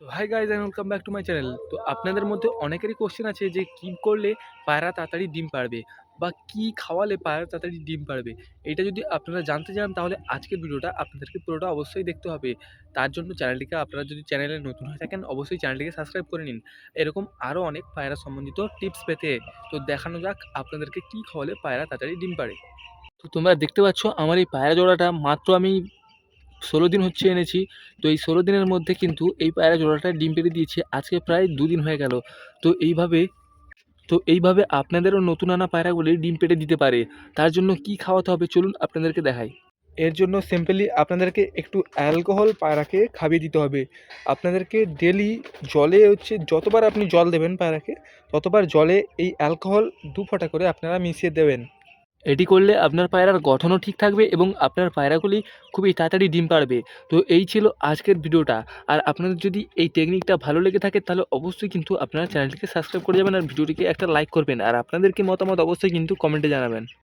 তো hi guys and welcome back to my channel তো আপনাদের মধ্যে অনেকেরই কোশ্চেন আছে যে কী করলে পায়রা তাড়াতাড়ি ডিম পারবে বা কী খাওয়ালে পায়রা তাড়াতাড়ি ডিম পারবে? এটা যদি আপনারা জানতে চান তাহলে আজকের ভিডিওটা আপনাদেরকে পুরোটা অবশ্যই দেখতে হবে। তার জন্য চ্যানেলটিকে আপনারা যদি চ্যানেলে নতুন হয়ে থাকেন অবশ্যই চ্যানেলটিকে সাবস্ক্রাইব করে নিন। এরকম আরও অনেক পায়রা সম্বন্ধিত টিপস পেতে। তো দেখানো যাক আপনাদেরকে কী খাওয়ালে পায়রা তাড়াতাড়ি ডিম পারে। তো তোমরা দেখতে পাচ্ছ আমার এই পায়রা জোড়াটা মাত্র আমি ষোলো দিন হচ্ছে এনেছি। তো এই ষোলো দিনের মধ্যে কিন্তু এই পায়রা জোড়াটা ডিম পেড়ে দিয়েছে। আজকে প্রায় দুদিন হয়ে গেল। তো এইভাবে তো এইভাবে আপনাদেরও নতুন আনা পায়রাগুলি ডিম পেটে দিতে পারে। তার জন্য কি খাওয়াতে হবে চলুন আপনাদেরকে দেখাই। এর জন্য সিম্পলি আপনাদেরকে একটু অ্যালকোহল পায়রাকে খাবিয়ে দিতে হবে। আপনাদেরকে ডেলি জলে হচ্ছে, যতবার আপনি জল দেবেন পায়রাকে, ততবার জলে এই অ্যালকোহল দু ফোঁটা করে আপনারা মিশিয়ে দেবেন। এটি করলে আপনার পায়রার গঠনও ঠিক থাকবে এবং আপনার পায়রাগুলি খুবই তাড়াতাড়ি ডিম পারবে। তো এই ছিল আজকের ভিডিওটা। আর আপনাদের যদি এই টেকনিকটা ভালো লেগে থাকে তাহলে অবশ্যই কিন্তু আপনারা চ্যানেলটিকে সাবস্ক্রাইব করে যাবেন আর ভিডিওটিকে একটা লাইক করবেন। আর আপনাদেরকে মতামত অবশ্যই কিন্তু কমেন্টে জানাবেন।